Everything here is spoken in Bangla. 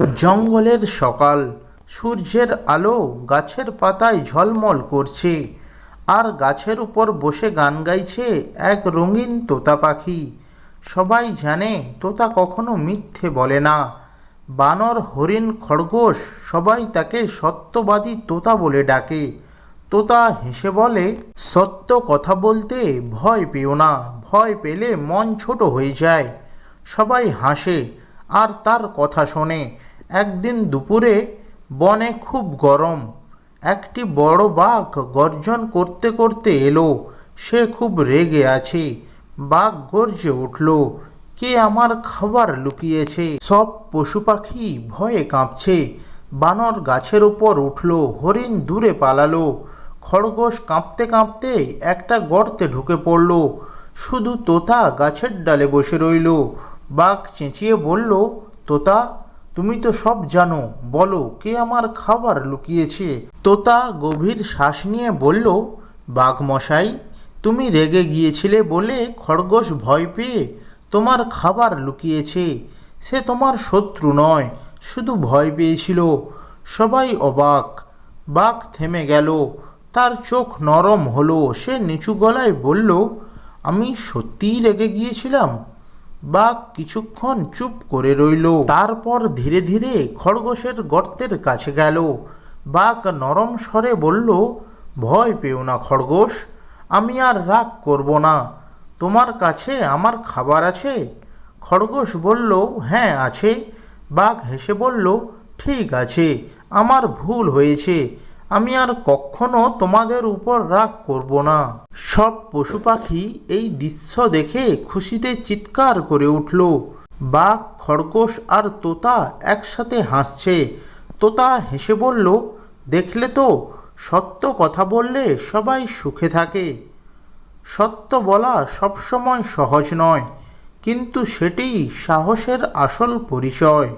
জঙ্গলের সকাল, সূর্যের আলো গাছের পাতায় ঝলমল করছে, আর গাছের উপর বসে গান গাইছে এক রঙিন তোতা পাখি। সবাই জানে তোতা কখনো মিথ্যে বলে না। বানর, হরিণ, খরগোশ সবাই তাকে সত্যবাদী তোতা বলে ডাকে। তোতা হেসে বলে, সত্য কথা বলতে ভয় পেও না, ভয় পেলে মন ছোট হয়ে যায়। সবাই হাসে আর তার কথা শোনে। একদিন দুপুরে বনে খুব গরম। একটি বড় বাঘ গর্জন করতে করতে এলো। সে খুব রেগে আছে। বাঘ গর্জে উঠল, কে আমার খাবার লুকিয়েছে? সব পশু পাখি ভয়ে কাঁপছে। বানর গাছের উপর উঠল, হরিণ দূরে পালালো। খরগোশ কাঁপতে কাঁপতে একটা গর্তে ঢুকে পড়ল। শুধু তোতা গাছের ডালে বসে রইল। বাঘ চেঁচিয়ে বলল, তোতা, তুমি তো সব জানো। বলো, কে আমার খাবার লুকিয়েছে? তোতা গভীর শ্বাস নিয়ে বলল, বাঘ মশাই, তুমি রেগে গিয়েছিলে বলে খরগোশ ভয় পেয়ে তোমার খাবার লুকিয়েছে। সে তোমার শত্রু নয়, শুধু ভয় পেয়েছিল। সবাই অবাক। বাঘ থেমে গেল। তার চোখ নরম হলো। সে নিচু গলায় বলল, আমি সত্যিই রেগে গিয়েছিলাম? বাঘ কিছুক্ষণ চুপ করে রইল। তারপর ধীরে ধীরে খরগোশের গর্তের কাছে গেল। বাঘ নরম স্বরে বলল, ভয় পেও না খরগোশ, আমি আর রাগ করব না। তোমার কাছে আমার খাবার আছে? খরগোশ বলল হ্যাঁ আছে। বাঘ হেসে বলল, ঠিক আছে, আমার ভুল হয়েছে। আমি আর কখনো তোমাদের উপর রাগ করব না। সব পশু পাখি এই দৃশ্য দেখে খুশিতে চিৎকার করে উঠল। বাঘ, খরগোশ আর তোতা একসাথে হাসছে। তোতা হেসে বলল, দেখলে তো, সত্য কথা বললে সবাই সুখে থাকে। সত্য বলা সবসময় সহজ নয়, কিন্তু সেটিই সাহসের আসল পরিচয়।